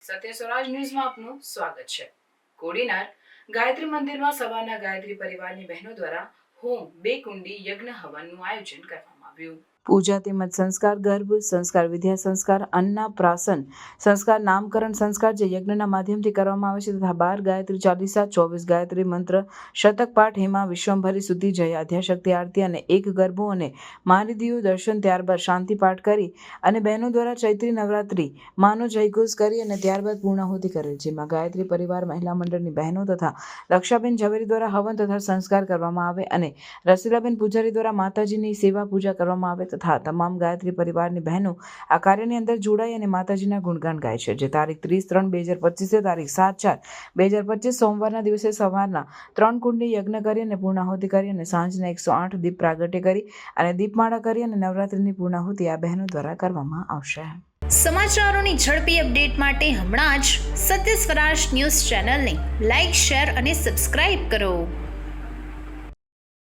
સત્ય સ્વરાજ ન્યૂઝમાં આપનું સ્વાગત છે. કોડીનાર ગાયત્રી મંદિરમાં સવારના ગાયત્રી પરિવારની બહેનો દ્વારા હોમ બે કુંડી યજ્ઞ હવનનું આયોજન કરવામાં આવ્યું. પૂજા તેમજ સંસ્કાર ગર્ભ, સંસ્કાર વિદ્યા સંસ્કાર, અન્ના પ્રાસન, સંસ્કાર નામકરણ સંસ્કાર જે યજ્ઞના માધ્યમથી કરવામાં આવે છે તથા બાર ગાયત્રી ચાલીસા, ચોવીસ ગાયત્રી મંત્ર, શતક પાઠ હેમા વિશ્વંભરી સુધી જય અધ્યાશક્તિ આરતી અને એક ગરબો અને મારિદીઓ દર્શન ત્યારબાદ શાંતિ પાઠ કરી અને બહેનો દ્વારા ચૈત્રી નવરાત્રિ માનો જયઘોષ કરી અને ત્યારબાદ પૂર્ણાહુતિ કરેલ, જેમાં ગાયત્રી પરિવાર, મહિલા મંડળની બહેનો તથા રક્ષાબેન ઝવેરી દ્વારા હવન તથા સંસ્કાર કરવામાં આવે અને રસીલાબેન પૂજારી દ્વારા માતાજીની સેવા પૂજા કરવામાં આવે તથા તમામ ગાયત્રી પરિવારની બહેનો આ કાર્યની અંદર જોડાઈ અને માતાજીના ગુણગાન ગાય છે. જે તારીખ ત્રીસ ત્રણ બે હજાર પચીસે, તારીખ સાત ચાર બે હજાર પચીસ સોમવારના દિવસે સવારના ત્રણ કુંડની યજ્ઞ કરી અને પૂર્ણાહુતિ કરી અને સાંજના એકસો આઠ દીપ પ્રાગટ્ય કરી અને દીપમાળા કરી અને નવરાત્રિની પૂર્ણાહુતિ આ બહેનો દ્વારા કરવામાં આવશે. સમાચારોની ઝડપી અપડેટ માટે હમણાં જ સત્ય સ્વરાજ ન્યૂઝ ચેનલને લાઇક શેર અને સબસ્ક્રાઇબ કરો.